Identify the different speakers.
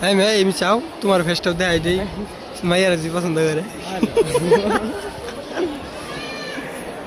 Speaker 1: হ্যাঁ মেয়ে এমনি চাও তোমার ফেসটাও দিই মাইয়ারা যে পছন্দ করে